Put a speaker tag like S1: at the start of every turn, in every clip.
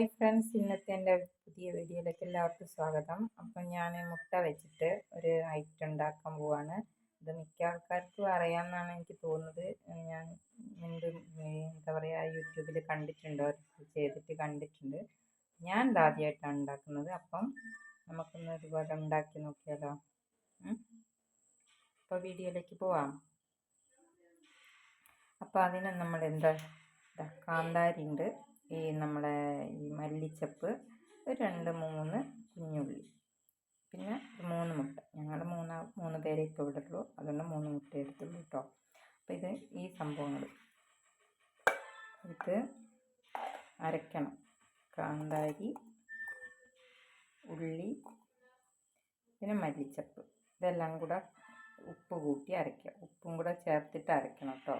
S1: Hi friends ഇന്നത്തെ എന്റെ പുതിയ വീഡിയോയിലേക്ക് എല്ലാവർക്കും സ്വാഗതം. അപ്പം ഞാൻ മുട്ട വെച്ചിട്ട് ഒരു ഐറ്റം ഉണ്ടാക്കാൻ പോവാണ്. ഇത് മിക്ക ആൾക്കാർക്കും അറിയാമെന്നാണ് എനിക്ക് തോന്നുന്നത്. ഞാൻ മുൻപ് എന്താ പറയുക യൂട്യൂബിൽ കണ്ടിട്ടുണ്ട് ചെയ്തിട്ട് കണ്ടിട്ടുണ്ട്. ഞാൻ ഇത് ആദ്യമായിട്ടാണ് ഉണ്ടാക്കുന്നത്. അപ്പം നമുക്കൊന്ന് ഇതുപോലെ ഉണ്ടാക്കി നോക്കിയാലോ? അപ്പോൾ വീഡിയോയിലേക്ക് പോവാം. അപ്പോൾ അതിന് നമ്മൾ എന്താ കാന്താരി ഉണ്ട്. ഈ നമ്മുടെ ഈ മല്ലിച്ചപ്പ് ഒരു രണ്ട് മൂന്ന് കുഞ്ഞുള്ളി. പിന്നെ മൂന്ന് മുട്ട. ഞങ്ങൾ മൂന്ന് മൂന്ന് പേരെ ഇപ്പോൾ ഇവിടെ അതുകൊണ്ട് മൂന്ന് മുട്ട എടുത്തുള്ളൂ കേട്ടോ അപ്പോൾ ഇത് ഈ സംഭവങ്ങൾ ഇത് അരക്കണം. കാന്താരി ഉള്ളി പിന്നെ മല്ലിച്ചപ്പ്. ഇതെല്ലാം കൂടെ ഉപ്പ് കൂട്ടി അരയ്ക്കുക ഉപ്പും കൂടെ ചേർത്തിട്ട് അരയ്ക്കണം കേട്ടോ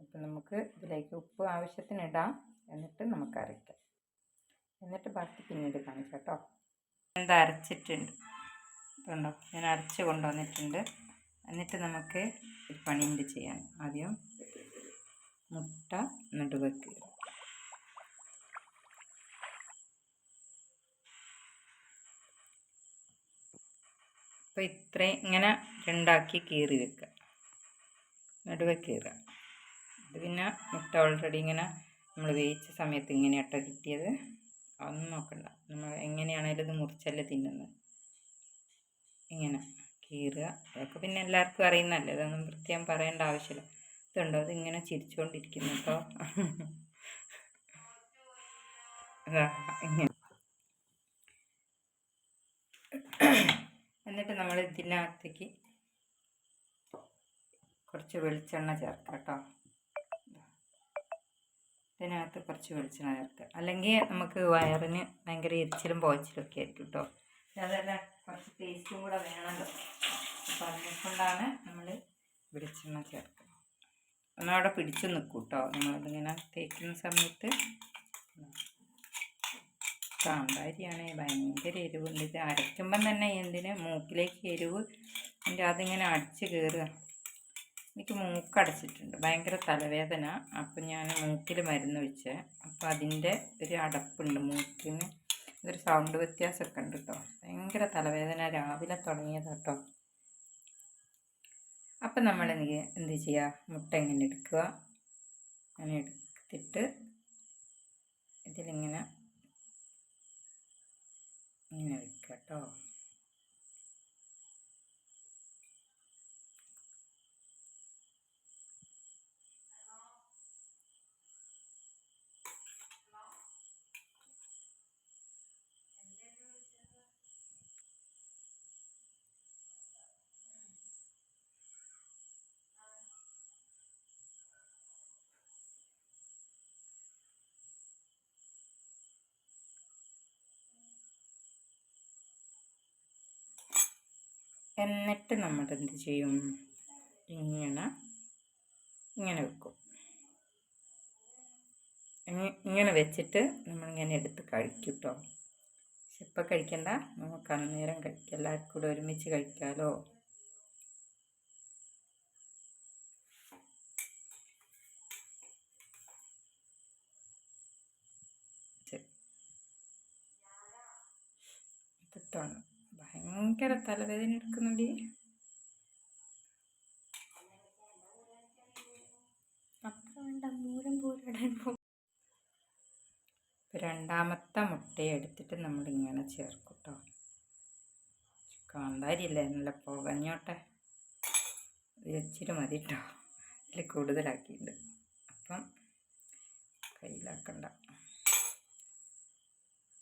S1: അപ്പം നമുക്ക് ഇതിലേക്ക് ഉപ്പ് ആവശ്യത്തിന് ഇടാം. എന്നിട്ട് നമുക്ക് അരയ്ക്കാം. എന്നിട്ട് ബാക്കി പിന്നീട് കാണിക്കാം കേട്ടോ. എന്താ അരച്ചിട്ടുണ്ട്. ഇതുണ്ടോ? ഞാൻ അരച്ച് കൊണ്ടുവന്നിട്ടുണ്ട്. എന്നിട്ട് നമുക്ക് ഒരു പണിയുണ്ട് ചെയ്യാൻ. ആദ്യം മുട്ട നടുവെക്കുക അപ്പോൾ ഇത്രയും ഇങ്ങനെ രണ്ടാക്കി കീറി വെക്കുക നടുവെ കീറുക. ഇത് പിന്നെ മുട്ട ഓൾറെഡി ഇങ്ങനെ നമ്മൾ വേവിച്ച സമയത്ത് ഇങ്ങനെ അട്ട കിട്ടിയത്. അതൊന്നും നോക്കണ്ട. നമ്മൾ എങ്ങനെയാണേലും ഇത് മുറിച്ചല്ലേ തിന്നുന്നത് ഇങ്ങനെ കീറുക. അതൊക്കെ പിന്നെ എല്ലാവർക്കും അറിയുന്നതല്ലേ. ഇതൊന്നും പ്രത്യേകം പറയേണ്ട ആവശ്യമില്ല. ഇതുണ്ടോ? അതിങ്ങനെ ചിരിച്ചുകൊണ്ടിരിക്കുന്നു കേട്ടോ. ഇങ്ങനെ. എന്നിട്ട് നമ്മൾ ഇതിനകത്തേക്ക് കുറച്ച് വെളിച്ചെണ്ണ ചേർക്കാം കേട്ടോ. ഇതിനകത്ത് കുറച്ച് വെളിച്ചെണ്ണ ചേർക്കുക. അല്ലെങ്കിൽ നമുക്ക് വയറിന് ഭയങ്കര എരിച്ചിലും പോച്ചിലും ഒക്കെ ആയിരിക്കും കേട്ടോ അതല്ല കുറച്ച് ടേസ്റ്റും കൂടെ വേണമല്ലോ അപ്പോൾ അതിനെക്കൊണ്ടാണ് നമ്മൾ വെളിച്ചെണ്ണ ചേർക്കുന്നത് ഒന്നവിടെ പിടിച്ചു നിൽക്കും കേട്ടോ നമ്മളതിങ്ങനെ തേക്കുന്ന സമയത്ത് കാന്താരിയാണ് ഭയങ്കര എരിവുണ്ട്. ഇത് അരയ്ക്കുമ്പം തന്നെ എന്തിന്? മൂക്കിലേക്ക് എരിവ്. എന്റെ അതിങ്ങനെ അടിച്ച് കയറുക എനിക്ക് മൂക്കടച്ചിട്ടുണ്ട്. ഭയങ്കര തലവേദന. അപ്പം ഞാൻ മൂക്കിൽ മരുന്ന് വെച്ചേ. അപ്പം അതിന്റെ ഒരു അടപ്പുണ്ട് മൂക്കിന്. ഇതൊരു സൗണ്ട് വ്യത്യാസമൊക്കെ ഉണ്ട് കേട്ടോ ഭയങ്കര തലവേദന. രാവിലെ തുടങ്ങിയത് കേട്ടോ അപ്പം നമ്മൾ എന്ത് ചെയ്യുക മുട്ട ഇങ്ങനെ എടുക്കുക. അങ്ങനെ എടുത്തിട്ട് ഇതിലിങ്ങനെ ഇങ്ങനെ വെക്കുക കേട്ടോ എന്നിട്ട് നമ്മൾ എന്ത് ചെയ്യും? ഇങ്ങനെ ഇങ്ങനെ വെക്കും. ഇങ്ങനെ വെച്ചിട്ട് നമ്മളിങ്ങനെ എടുത്ത് കഴിക്കും കേട്ടോ പക്ഷെ ഇപ്പം കഴിക്കണ്ട. നമുക്ക് അന്നേരം കഴിക്കാം. എല്ലാവർക്കും കൂടെ ഒരുമിച്ച് കഴിക്കാമല്ലോ ഇതാണ് ഭയങ്കര തലവേദന എടുക്കുന്നുണ്ട്. രണ്ടാമത്തെ മുട്ടയെ എടുത്തിട്ട് നമ്മളിങ്ങനെ ചേർക്കും കേട്ടോ കാന്താരിയല്ലേ നല്ല പുകഞ്ഞോട്ടെ. ഇച്ചിരി മതി കേട്ടോ ഇതിൽ കൂടുതലാക്കിയിട്ടുണ്ട്. അപ്പം കയ്യിലാക്കണ്ട.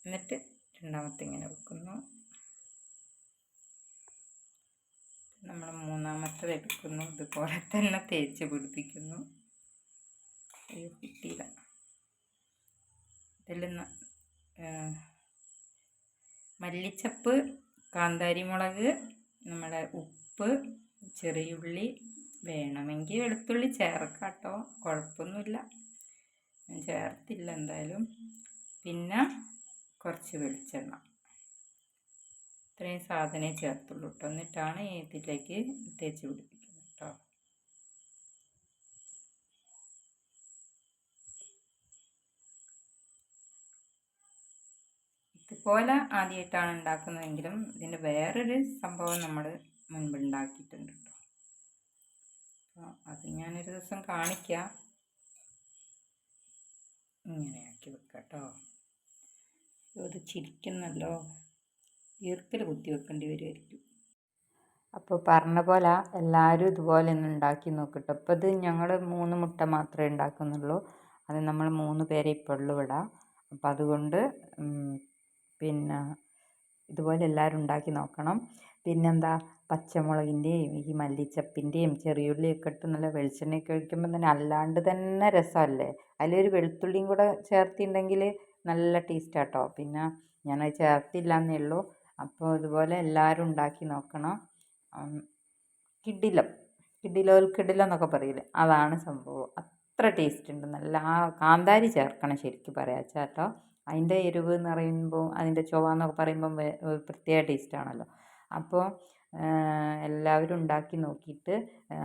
S1: എന്നിട്ട് രണ്ടാമത്തെ ഇങ്ങനെ വെക്കുന്നു. നമ്മൾ മൂന്നാമത്തത് എടുക്കുന്നു. ഇതുപോലെ തന്നെ തേച്ച് പിടിപ്പിക്കുന്നു. അയ്യോ കിട്ടിയില്ല. ഇതിൽ മല്ലിച്ചപ്പ് കാന്താരി മുളക് നമ്മുടെ ഉപ്പ് ചെറിയുള്ളി വേണമെങ്കിൽ വെളുത്തുള്ളി ചേർക്കാട്ടോ. കേട്ടോ കുഴപ്പമൊന്നുമില്ല ചേർത്തില്ല എന്തായാലും. പിന്നെ കുറച്ച് വെളിച്ചെണ്ണ. ഇത്രയും സാധനമേ ചേർത്തുള്ളൂ കേട്ടോ എന്നിട്ടാണ് ഇതിലേക്ക് തേച്ച് പിടിപ്പിക്കുന്നത് കേട്ടോ ഇതുപോലെ ആദ്യമായിട്ടാണ് ഉണ്ടാക്കുന്നതെങ്കിലും ഇതിന്റെ വേറൊരു സംഭവം നമ്മൾ മുൻപ് ഉണ്ടാക്കിയിട്ടുണ്ട് കേട്ടോ അപ്പോൾ അത് ഞാനൊരു ദിവസം കാണിക്കാം. ഇങ്ങനെയാക്കി വെക്കാം കേട്ടോ ഇത് ചിരിക്കുന്നല്ലോ. ഈർക്കൽ കുത്തി വെക്കേണ്ടി വരുമായിരിക്കും അപ്പോൾ പറഞ്ഞ പോലെ എല്ലാവരും ഇതുപോലെ ഒന്ന് ഉണ്ടാക്കി നോക്കട്ടോ. അപ്പോൾ ഇത് ഞങ്ങൾ മൂന്ന് മുട്ട മാത്രമേ ഉണ്ടാക്കുന്നുള്ളൂ. അത് നമ്മൾ മൂന്ന് പേരെ ഇപ്പോൾ ഉള്ളൂ ഇവിടെ. അപ്പോൾ അതുകൊണ്ട് പിന്നെ ഇതുപോലെ എല്ലാവരും ഉണ്ടാക്കി നോക്കണം. പിന്നെന്താ പച്ചമുളകിന്റെയും ഈ മല്ലിച്ചപ്പിന്റെയും ചെറിയുള്ളിയൊക്കെ ഇട്ട് നല്ല വെളിച്ചെണ്ണയൊക്കെ ഒഴിക്കുമ്പോൾ തന്നെ അല്ലാണ്ട് തന്നെ രസമല്ലേ? അതിലൊരു വെളുത്തുള്ളിയും കൂടെ ചേർത്തിട്ടുണ്ടെങ്കിൽ നല്ല ടേസ്റ്റാട്ടോ പിന്നെ ഞാനത് ചേർത്തില്ല എന്നേ ഉള്ളൂ. അപ്പോൾ ഇതുപോലെ എല്ലാവരും ഉണ്ടാക്കി നോക്കണം. കിടിലം കിടിലോൽ കിടിലം എന്നൊക്കെ പറയില്ലേ? അതാണ് സംഭവം. അത്ര ടേസ്റ്റ് ഉണ്ട്. നല്ല ആ കാന്താരി ചേർക്കണം ശരിക്കും പറയാ കേട്ടോ അതിന്റെ എരിവ് എന്ന് പറയുമ്പോൾ അതിന്റെ ചുവ എന്നൊക്കെ പറയുമ്പം പ്രത്യേക ടേസ്റ്റാണല്ലോ അപ്പോൾ എല്ലാവരും ഉണ്ടാക്കി നോക്കിയിട്ട്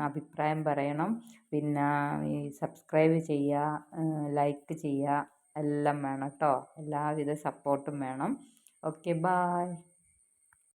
S1: അഭിപ്രായം പറയണം. പിന്നെ ഈ സബ്സ്ക്രൈബ് ചെയ്യുക ലൈക്ക് ചെയ്യുക എല്ലാം വേണം കേട്ടോ. എല്ലാവിധ സപ്പോർട്ടും വേണം. Okay bye